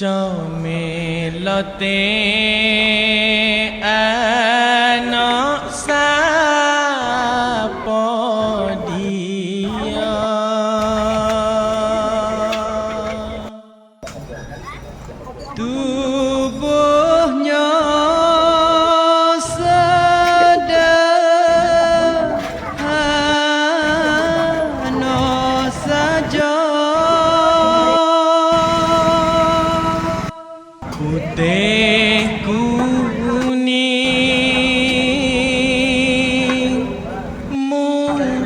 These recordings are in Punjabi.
চমেলতে আনা Ooh. ਖੁਦੇ ਕੂਨੀ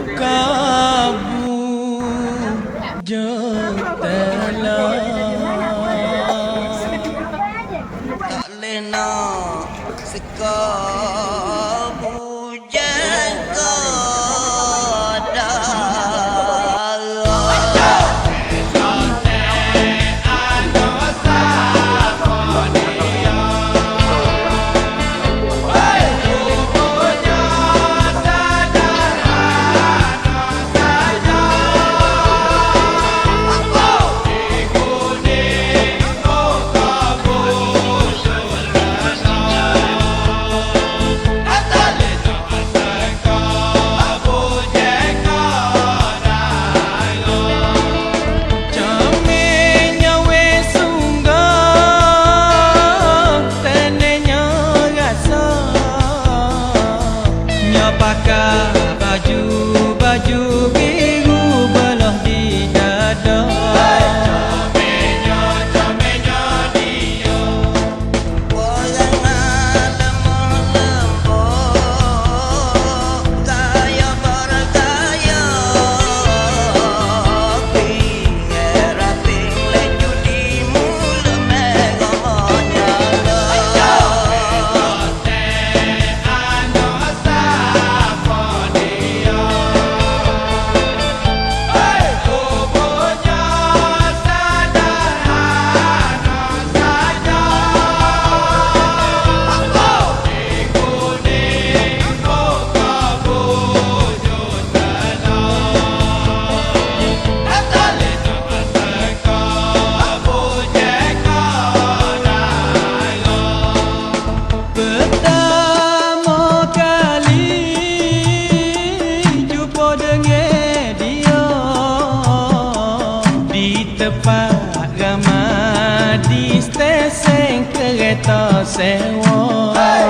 ਮੁਕਾਬੂ ਜਤਲਾ ਕਾਲੇ ਨਾ ਸਿਕਾ ta se wo!